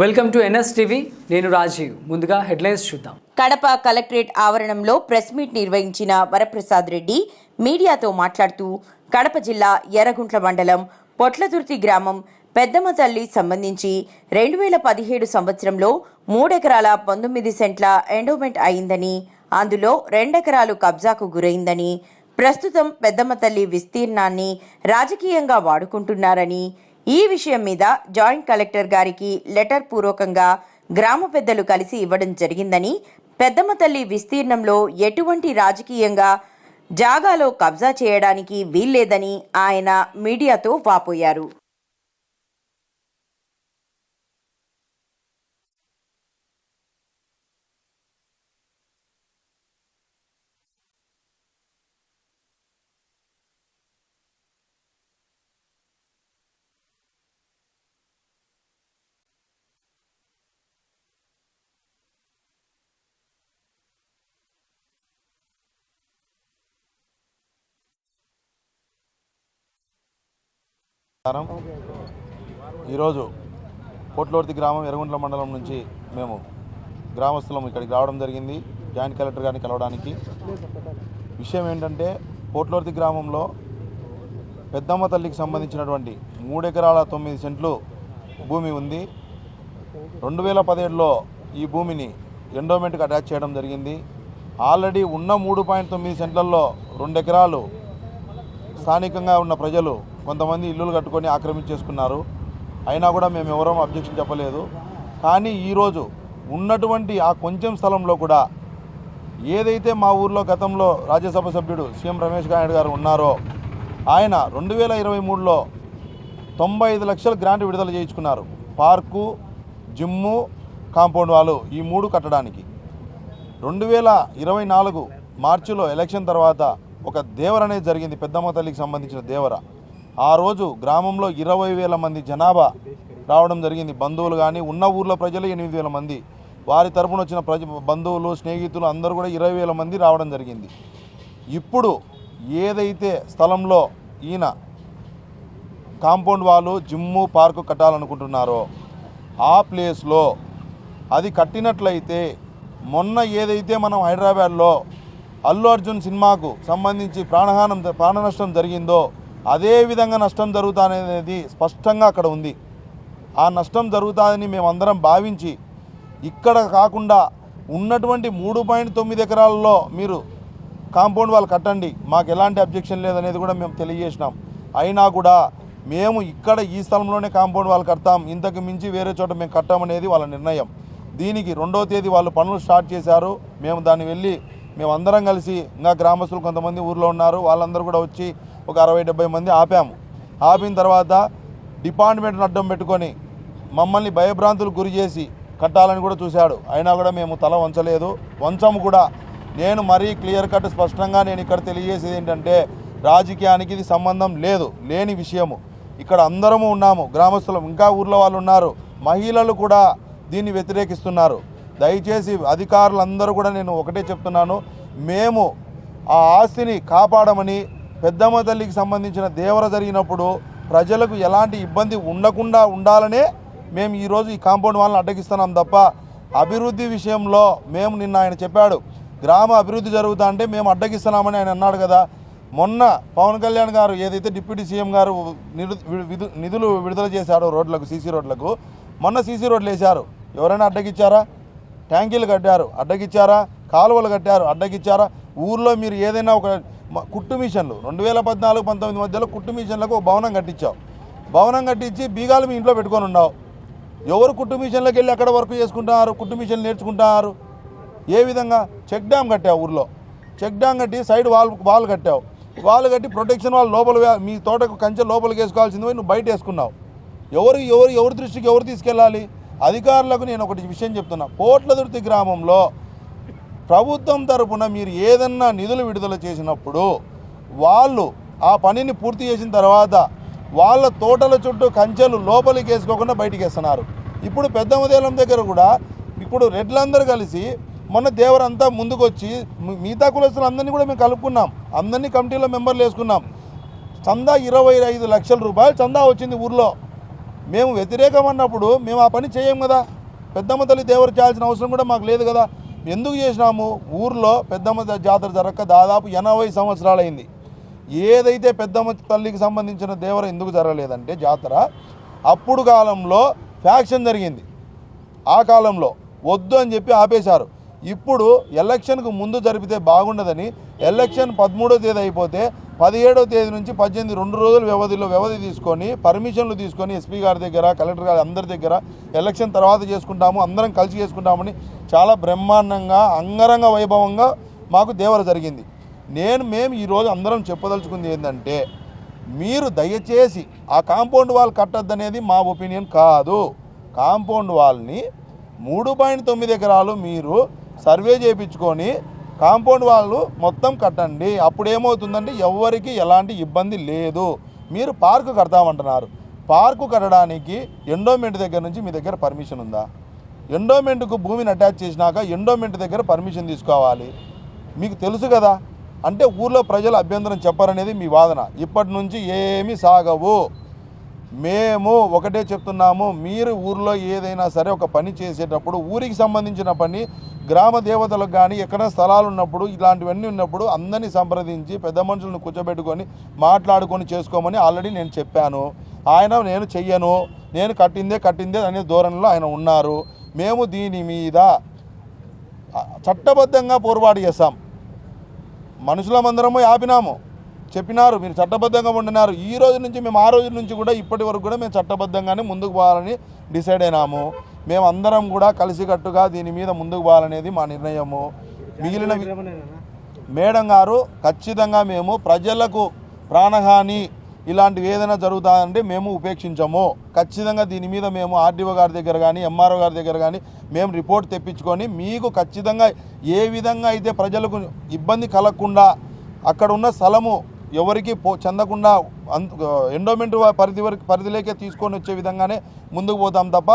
Welcome to NS TV నేను రాజీవ్. ముందుగా headlines చూద్దాం. కడప కలెక్టరేట్ ఆవరణంలో ప్రెస్ మీట్ నిర్వహించిన వరప్రసాద్ రెడ్డి మీడియాతో మాట్లాడుతూ కడప జిల్లా ఎర్రగుంట్ల మండలం పొట్లదుర్తి గ్రామం పెద్దమ్మ తల్లి సంబంధించి రెండు వేల పదిహేడు సంవత్సరంలో మూడెకరాల పంతొమ్మిది సెంట్ల ఎండోమెంట్ అయిందని అందులో రెండెకరాలు కబ్జాకు గురైందని ప్రస్తుతం పెద్దమ్మ తల్లి విస్తీర్ణాన్ని రాజకీయంగా వాడుకుంటున్నారని ఈ విషయం మీద జాయింట్ కలెక్టర్ గారికి లెటర్ పూర్వకంగా గ్రామ పెద్దలు కలిసి ఇవ్వడం జరిగిందని పెద్దమ్మ తల్లి విస్తీర్ణంలో ఎటువంటి రాజకీయంగా జాగాలో కబ్జా చేయడానికి వీల్లేదని ఆయన మీడియాతో వాపోయారు. ఈరోజు కోట్లోర్తి గ్రామం ఎర్రగుంట్ల మండలం నుంచి మేము గ్రామస్తులం ఇక్కడికి రావడం జరిగింది. జాయింట్ కలెక్టర్ గారిని కలవడానికి. విషయం ఏంటంటే కోట్లోర్తి గ్రామంలో పెద్దమ్మ తల్లికి సంబంధించినటువంటి మూడు ఎకరాల తొమ్మిది సెంట్లు భూమి ఉంది. రెండు వేల పదిహేడులో ఈ భూమిని ఎండోమెంట్కి అటాచ్ చేయడం జరిగింది. ఆల్రెడీ ఉన్న మూడు పాయింట్ తొమ్మిది సెంట్లలో రెండు ఎకరాలు స్థానికంగా ఉన్న ప్రజలు కొంతమంది ఇల్లులు కట్టుకొని ఆక్రమించేసుకున్నారు. అయినా కూడా మేము ఎవరూ అబ్జెక్షన్ చెప్పలేదు. కానీ ఈరోజు ఉన్నటువంటి ఆ కొంచెం స్థలంలో కూడా ఏదైతే మా ఊర్లో గతంలో రాజ్యసభ సభ్యుడు సీఎం రమేష్ నాయుడు గారు ఉన్నారో ఆయన రెండు వేల ఇరవై మూడులో తొంభై ఐదు లక్షల గ్రాంట్ విడుదల చేయించుకున్నారు. పార్కు జిమ్ము కాంపౌండ్ వాళ్ళు ఈ మూడు కట్టడానికి. రెండు వేల ఇరవై నాలుగు మార్చిలో ఎలక్షన్ తర్వాత ఒక దేవర అనేది జరిగింది. పెద్దమ్మ తల్లికి సంబంధించిన దేవర. ఆ రోజు గ్రామంలో ఇరవై వేల మంది జనాభా రావడం జరిగింది. బంధువులు కానీ ఉన్న ఊర్లో ప్రజలు ఎనిమిది వేల మంది. వారి తరపున వచ్చిన ప్రజ బంధువులు స్నేహితులు అందరూ కూడా ఇరవై వేల మంది రావడం జరిగింది. ఇప్పుడు ఏదైతే స్థలంలో ఈయన కాంపౌండ్ వాళ్ళు జిమ్ము పార్కు కట్టాలనుకుంటున్నారో ఆ ప్లేస్లో అది కట్టినట్లయితే మొన్న ఏదైతే మనం హైదరాబాద్లో అల్లు అర్జున్ సినిమాకు సంబంధించి ప్రాణహానం ప్రాణ నష్టం జరిగిందో అదే విధంగా నష్టం జరుగుతాననేది స్పష్టంగా అక్కడ ఉంది. ఆ నష్టం జరుగుతుందని మేమందరం భావించి ఇక్కడ కాకుండా ఉన్నటువంటి మూడు పాయింట్ తొమ్మిది ఎకరాల్లో మీరు కాంపౌండ్ వాళ్ళు కట్టండి. మాకు ఎలాంటి అబ్జెక్షన్ లేదనేది కూడా మేము తెలియజేసినాం. అయినా కూడా మేము ఇక్కడ ఈ స్థలంలోనే కాంపౌండ్ వాళ్ళు కడతాం. ఇంతకు మించి వేరే చోట మేము కట్టామనేది వాళ్ళ నిర్ణయం. దీనికి రెండవ తేదీ వాళ్ళు పనులు స్టార్ట్ చేశారు. మేము దాన్ని వెళ్ళి మేము అందరం కలిసి ఇంకా గ్రామస్తులు కొంతమంది ఊర్లో ఉన్నారు. వాళ్ళందరూ కూడా వచ్చి ఒక అరవై డెబ్బై మంది ఆపాము. ఆపిన తర్వాత డిపార్ట్మెంట్ని అడ్డం పెట్టుకొని మమ్మల్ని భయభ్రాంతులు గురి చేసి కట్టాలని కూడా చూశాడు. అయినా కూడా మేము తల వంచలేదు. వంచము కూడా. నేను మరీ క్లియర్ కట్ స్పష్టంగా నేను ఇక్కడ తెలియజేసేది ఏంటంటే రాజకీయానికి ఇది సంబంధం లేదు లేని విషయము. ఇక్కడ అందరము ఉన్నాము. గ్రామస్తులం ఇంకా ఊర్లో వాళ్ళు ఉన్నారు. మహిళలు కూడా దీన్ని వ్యతిరేకిస్తున్నారు. దయచేసి అధికారులందరూ కూడా నేను ఒకటే చెప్తున్నాను. మేము ఆ ఆస్తిని కాపాడమని పెద్దమ్మ తల్లికి సంబంధించిన దేవర జరిగినప్పుడు ప్రజలకు ఎలాంటి ఇబ్బంది ఉండకుండా ఉండాలనే మేము ఈరోజు ఈ కాంపౌండ్ వాళ్ళని అడ్డగిస్తున్నాం తప్ప అభివృద్ధి విషయంలో మేము నిన్న ఆయన చెప్పాడు గ్రామ అభివృద్ధి జరుగుతా అంటే మేము అడ్డగిస్తున్నామని ఆయన అన్నాడు కదా. మొన్న పవన్ కళ్యాణ్ గారు ఏదైతే డిప్యూటీ సీఎం గారు నిధులు విడుదల చేశాడో రోడ్లకు సీసీ రోడ్లకు మొన్న సీసీ రోడ్లు వేశారు. ఎవరైనా అడ్డగిచ్చారా? ట్యాంకీలు కట్టారు అడ్డగిచ్చారా? కాలువలు కట్టారు అడ్డగిచ్చారా? ఊర్లో మీరు ఏదైనా ఒక కుట్టు మిషన్లు. రెండు వేల పద్నాలుగు పంతొమ్మిది మధ్యలో కుట్టు మిషన్లకు భవనం కట్టించావు భవనం కట్టించి బీగాలు మీ ఇంట్లో పెట్టుకొని ఉన్నావు. ఎవరు కుట్టు మిషన్లకు వెళ్ళి ఎక్కడ వర్క్ చేసుకుంటున్నారు? కుట్టు మిషన్లు నేర్చుకుంటున్నారు? ఏ విధంగా? చెక్ డ్యామ్ కట్టావు ఊర్లో. చెక్ డ్యామ్ కట్టి సైడ్ వాల్ వాల్ కట్టావు. వాల్ కట్టి ప్రొటెక్షన్ వాళ్ళు లోపల మీ తోటకు కంచె లోపలికి వేసుకోవాల్సింది పోయి నువ్వు బయట వేసుకున్నావు. ఎవరు ఎవరు ఎవరి దృష్టికి ఎవరు తీసుకెళ్ళాలి? అధికారులకు నేను ఒకటి విషయం చెప్తున్నా. పోట్లదుర్తి గ్రామంలో ప్రభుత్వం తరపున మీరు ఏదన్నా నిధులు విడుదల చేసినప్పుడు వాళ్ళు ఆ పనిని పూర్తి చేసిన తర్వాత వాళ్ళ తోటల చుట్టూ కంచెలు లోపలికి వేసుకోకుండా బయటికి వేస్తున్నారు. ఇప్పుడు పెద్దమదేలం దగ్గర కూడా ఇప్పుడు రెడ్లందరూ కలిసి మొన్న దేవరంతా ముందుకు వచ్చి మిగతా కులస్తులు అందరినీ కూడా మేము కలుపుకున్నాం. అందరినీ కమిటీలో మెంబర్లు వేసుకున్నాం. చందా ఇరవై ఐదు లక్షల రూపాయలు చందా వచ్చింది ఊర్లో. మేము వ్యతిరేకం అన్నప్పుడు మేము ఆ పని చేయం కదా. పెద్దమ్మ తల్లి దేవరు చేయాల్సిన అవసరం కూడా మాకు లేదు కదా. ఎందుకు చేసినాము? ఊర్లో పెద్దమ్మ జాతర జరగక దాదాపు ఎనభై సంవత్సరాలైంది. ఏదైతే పెద్దమ్మ తల్లికి సంబంధించిన దేవర ఎందుకు జరగలేదంటే జాతర అప్పుడు కాలంలో ఫ్యాక్షన్ జరిగింది. ఆ కాలంలో వద్దు అని చెప్పి ఆపేశారు. ఇప్పుడు ఎలక్షన్కు ముందు జరిపితే బాగుండదని ఎలక్షన్ పదమూడో తేదీ అయిపోతే పదిహేడో తేదీ నుంచి పద్దెనిమిది రెండు రోజుల వ్యవధిలో వ్యవధి తీసుకొని పర్మిషన్లు తీసుకొని ఎస్పీ గారి దగ్గర కలెక్టర్ గారి అందరి దగ్గర ఎలక్షన్ తర్వాత చేసుకుంటాము అందరం కలిసి చేసుకుంటామని చాలా బ్రహ్మాండంగా అంగరంగ వైభవంగా మాకు దేవర జరిగింది. నేను మేము ఈరోజు అందరం చెప్పదలుచుకుంది ఏంటంటే మీరు దయచేసి ఆ కాంపౌండ్ వాల్ కట్టద్దనేది మా ఒపీనియన్ కాదు. కాంపౌండ్ వాల్ని మూడు పాయింట్ తొమ్మిది ఎకరాలు మీరు సర్వే చేయించుకొని కాంపౌండ్ వాళ్ళు మొత్తం కట్టండి. అప్పుడు ఏమవుతుందంటే ఎవరికి ఎలాంటి ఇబ్బంది లేదు. మీరు పార్కు కడతామంటున్నారు. పార్కు కట్టడానికి ఎండోమెంట్ దగ్గర నుంచి మీ దగ్గర పర్మిషన్ ఉందా? ఎండోమెంట్కు భూమిని అటాచ్ చేసినాక ఎండోమెంట్ దగ్గర పర్మిషన్ తీసుకోవాలి. మీకు తెలుసు కదా? అంటే ఊర్లో ప్రజలు అభ్యంతరం చెప్పరనేది మీ వాదన. ఇప్పటి నుంచి ఏమీ సాగవు. మేము ఒకటే చెప్తున్నాము. మీరు ఊర్లో ఏదైనా సరే ఒక పని చేసేటప్పుడు ఊరికి సంబంధించిన పని గ్రామ దేవతలకు కానీ ఎక్కడ స్థలాలు ఉన్నప్పుడు ఇలాంటివన్నీ ఉన్నప్పుడు అందరినీ సంప్రదించి పెద్ద మనుషులను కూర్చోబెట్టుకొని మాట్లాడుకొని చేసుకోమని ఆల్రెడీ నేను చెప్పాను. ఆయన నేను చెయ్యను. నేను కట్టిందే కట్టిందే అనే ధోరణిలో ఆయన ఉన్నారు. మేము దీని మీద చట్టబద్ధంగా పోరుబాటు చేస్తాం మనుషులమందరము ఆపినాము. చెప్పినారు మీరు చట్టబద్ధంగా ఉండినారు. ఈ రోజు నుంచి మేము ఆ రోజు నుంచి కూడా ఇప్పటి వరకు కూడా మేము చట్టబద్ధంగానే ముందుకు పోవాలని డిసైడ్ అయినాము. మేమందరం కూడా కలిసికట్టుగా దీని మీద ముందుకు పోవాలనేది మా నిర్ణయము. మిగిలిన మేడం గారు ఖచ్చితంగా మేము ప్రజలకు ప్రాణహాని ఇలాంటివి ఏదైనా జరుగుతుందంటే మేము ఉపేక్షించము. ఖచ్చితంగా దీని మీద మేము ఆర్డీఓ గారి దగ్గర కానీ ఎంఆర్ఓ గారి దగ్గర కానీ మేము రిపోర్ట్ తెప్పించుకొని మీకు ఖచ్చితంగా ఏ విధంగా అయితే ప్రజలకు ఇబ్బంది కలగకుండా అక్కడ ఉన్న స్థలము ఎవరికి పో చెందకుండా అంత ఎండోమెంట్ పరిధి వరకు పరిధిలోకే తీసుకొని వచ్చే విధంగానే ముందుకు పోతాం తప్ప